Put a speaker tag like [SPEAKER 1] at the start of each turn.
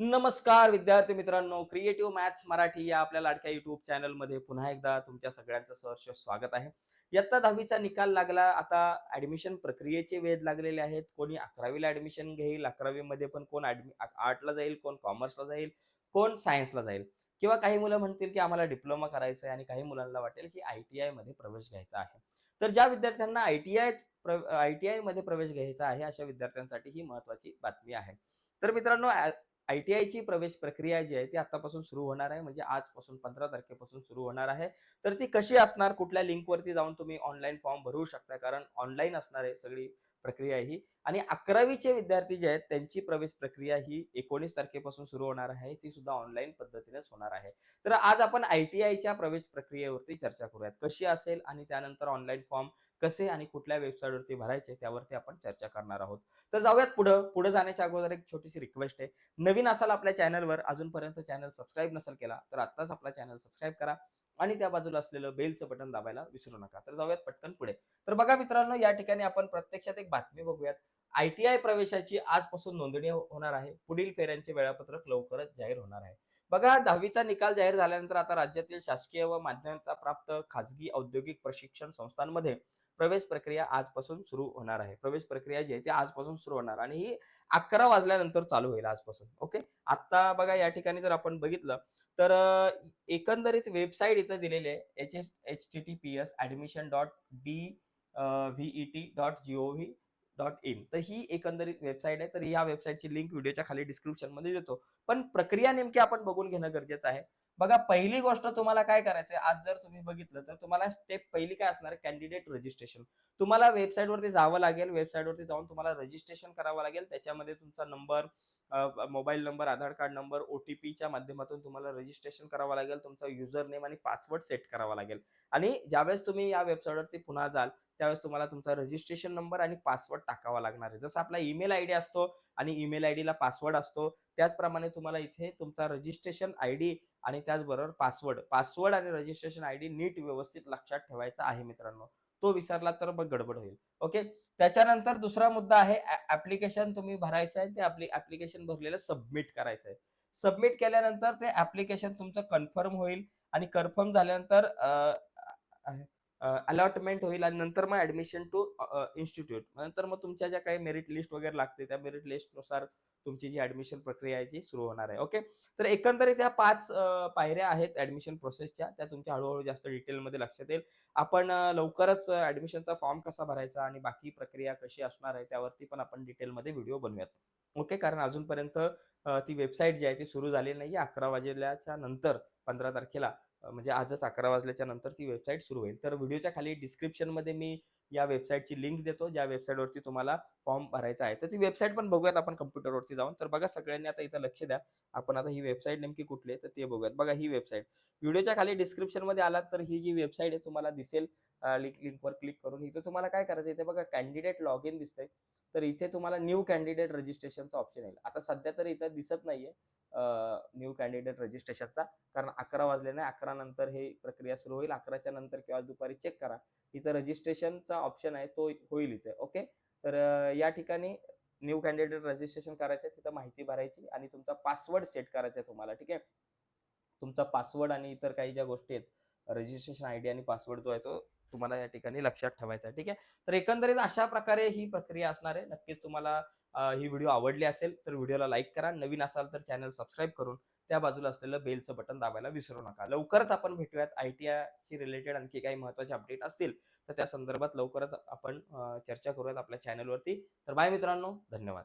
[SPEAKER 1] नमस्कार विद्यार्थी मित्रांनो क्रिएटिव्ह मॅथ्स मराठी या आपल्या लाडक्या युट्यूब चॅनलमध्ये पुन्हा एकदा तुमच्या सगळ्यांचं सहर्ष स्वागत आहे. इयत्ता दहावीचा निकाल लागला आता ऍडमिशन प्रक्रियेचे वेध लागलेले आहेत. कोणी अकरावीला ऍडमिशन घेईल अकरावीमध्ये पण कोण आर्टला जाईल कोण कॉमर्सला जाईल कोण सायन्सला जाईल. किंवा काही मुलं म्हणतील की आम्हाला डिप्लोमा करायचा आहे आणि काही मुलांना वाटेल की आय टी आयमध्ये प्रवेश घ्यायचा आहे. तर ज्या विद्यार्थ्यांना I T I I T आयमध्ये प्रवेश घ्यायचा आहे अशा विद्यार्थ्यांसाठी ही महत्वाची बातमी आहे. तर मित्रांनो आय टी आयची प्रवेश प्रक्रिया जी आहे ती आतापासून सुरू होणार आहे. म्हणजे आजपासून पंधरा तारखेपासून सुरू होणार आहे. तर ती कशी असणार? कुठल्या लिंकवरती जाऊन तुम्ही ऑनलाईन फॉर्म भरू शकता? कारण ऑनलाईन असणार आहे सगळी प्रक्रिया ही. आणि अकरावीचे विद्यार्थी जे आहेत त्यांची प्रवेश प्रक्रिया ही एकोणीस तारखेपासून सुरू होणार आहे. ती सुद्धा ऑनलाईन पद्धतीनेच होणार आहे. तर आज आपण आय टी आयच्या प्रवेश प्रक्रियेवरती चर्चा करूयात. कशी असेल आणि त्यानंतर ऑनलाईन फॉर्म कसे आणि कुठल्या वेबसाईटवरती भरायचे त्यावरती आपण चर्चा करणार आहोत. तर जाऊयात पुढं. पुढे जाण्याच्या अगोदर एक छोटीशी रिक्वेस्ट आहे. नवीन असाल आपल्या चॅनलवर अजूनपर्यंत चॅनल सबस्क्राईब नसेल केला तर आत्ताच आपला चॅनल सबस्क्राईब करा आणि त्या बाजूला असलेलं बेलचं बटन दाबायला विसरू नका. तर जाऊयात पटकन पुढे. तर बघा मित्रांनो या ठिकाणी आपण प्रत्यक्षात एक बातमी बघूयात. आय टी आय प्रवेशाची आजपासून नोंदणी हो-, होणार आहे. पुढील फेऱ्यांचे वेळापत्रक लवकरच जाहीर होणार आहे. बघा दहावीचा निकाल जाहीर झाल्यानंतर आता राज्यातील शासकीय व मान्यता प्राप्त खासगी औद्योगिक प्रशिक्षण संस्थांमध्ये प्रवेश प्रक्रिया आजपासून सुरू होणार आहे. प्रवेश प्रक्रिया जी आहे ती आजपासून सुरू होणार आणि ही अकरा वाजल्यानंतर चालू होईल आजपासून. ओके? आता बघा या ठिकाणी जर आपण बघितलं तर एकंदरीत वेबसाईट इथं दिलेली आहे. H S H T T P S admission dot D V E T dot G O V dot in. तर ही एकंदरीत वेबसाईट आहे. तर या वेबसाईटची लिंक व्हिडिओच्या खाली डिस्क्रिप्शनमध्ये देतो. पण प्रक्रिया नेमकी आपण बघून घेणं गरजेचं आहे. बघा पहिली गोष्ट तुम्हाला काय करायचंय आज जर तुम्ही बघितलं तर तुम्हाला स्टेप पहिली काय असणार कॅन्डिडेट रजिस्ट्रेशन तुम्हाला वेबसाईटवरती जावं लागेल. वेबसाईटवरती जाऊन तुम्हाला रजिस्ट्रेशन करावं लागेल. त्याच्यामध्ये तुमचा number mobile number Aadhaar card number O T पीच्या माध्यमातून तुम्हाला रजिस्ट्रेशन करावं लागेल तुमचा युजर नेम आणि पासवर्ड सेट करावा लागेल. आणि ज्यावेळेस तुम्ही या वेबसाईटवरती पुन्हा जाल त्यावेळेस तुम्हाला तुमचा रजिस्ट्रेशन नंबर आणि पासवर्ड टाकावा लागणार आहे. जसं आपला ईमेल आयडी असतो आणि ईमेल आय डीला पासवर्ड असतो त्याचप्रमाणे तुम्हाला इथे तुमचा रजिस्ट्रेशन आय डी आणि त्याचबरोबर पासवर्ड पासवर्ड आणि रजिस्ट्रेशन आय डी नीट व्यवस्थित लक्षात ठेवायचा आहे मित्रांनो. तो विसरला तर मग गडबड होईल. ओके? त्याच्यानंतर दुसरा मुद्दा आहे ऍप्लिकेशन तुम्ही भरायचं आहे ते ऍप्लिकेशन भरलेलं सबमिट करायचं आहे. सबमिट केल्यानंतर ते ऍप्लिकेशन तुमचं कन्फर्म होईल आणि कन्फर्म झाल्यानंतर अलॉटमेंट होईल आणि नंतर मग ऍडमिशन टू इन्स्टिट्यूट नंतर मग तुमच्या ज्या काही मेरिट लिस्ट वगैरे लागते त्या मेरिट लिस्टनुसार तुमची जी ऍडमिशन प्रक्रिया आहे जी सुरू होणार आहे. ओके तर एकंदरीत या पाच पायऱ्या आहेत ऍडमिशन प्रोसेसच्या त्या तुमच्या हळूहळू जास्त डिटेलमध्ये लक्षात येईल. आपण लवकरच ऍडमिशनचा फॉर्म कसा भरायचा आणि बाकी प्रक्रिया कशी असणार आहे त्यावरती पण आपण डिटेलमध्ये व्हिडिओ बनवूयात. ओके कारण अजूनपर्यंत ती वेबसाईट जी आहे ती सुरू झालेली नाही अकरा वाजेल्याच्या नंतर पंधरा तारखेला म्हणजे आजच अकरा वाजल्याच्या नंतर ती वेबसाईट सुरू होईल. तर व्हिडिओच्या खाली डिस्क्रिप्शनमध्ये मी या वेबसाईटची लिंक देतो ज्या वेबसाईटवरती तुम्हाला फॉर्म भरायचा आहे. तर ती वेबसाईट पण बघूयात आपण कम्प्युटरवरती जाऊन. तर बघा सगळ्यांनी आता इथं लक्ष द्या. आपण आता ही वेबसाईट नेमकी कुठली आहे तर ते बघूयात. बघा ही वेबसाईट. व्हिडिओच्या खाली डिस्क्रिप्शनमध्ये आलात तर ही जी वेबसाईट आहे तुम्हाला दिसेल लिंक लिंकवर क्लिक करून. इथं तुम्हाला काय करायचं इथे बघा कॅन्डिडेट लॉग इन दिसतंय. तर इथे तुम्हाला न्यू कॅन्डिडेट रजिस्ट्रेशनचा ऑप्शन येईल. आता सध्या तर इथं दिसत नाहीये. न्यू कॅन्डिडेट रजिस्ट्रेशनचा कारण अकरा वाजले अकरा नंतर हे प्रक्रिया सुरू होईल अकराच्या नंतर किंवा दुपारी चेक करा. इथं रजिस्ट्रेशनचा ऑप्शन आहे तो होईल इथे ओके तर या ठिकाणी न्यू कॅन्डिडेट रजिस्ट्रेशन करायचं तिथं माहिती भरायची आणि तुमचा पासवर्ड सेट करायचा आहे तुम्हाला ठीक आहे? तुमचा पासवर्ड आणि इतर काही ज्या गोष्टी आहेत रजिस्ट्रेशन आय डी आणि पासवर्ड जो आहे तो तुम्हाला या ठिकाणी लक्षात ठेवायचा आहे ठीक आहे? तर एकंदरीत अशा प्रकारे ही प्रक्रिया असणार आहे. नक्कीच तुम्हाला ही व्हिडिओ आवडली असेल तर व्हिडिओला लाईक करा. नवीन असाल तर चॅनल सबस्क्राईब करून त्या बाजूला असलेलं बेलचं बटन दाबायला विसरू नका. लवकरच आपण भेटूयात. आय टी आयशी रिलेटेड आणखी काही महत्त्वाचे अपडेट असतील तर त्या संदर्भात लवकरच आपण चर्चा करूयात आपल्या चॅनलवरती. तर बाय मित्रांनो धन्यवाद.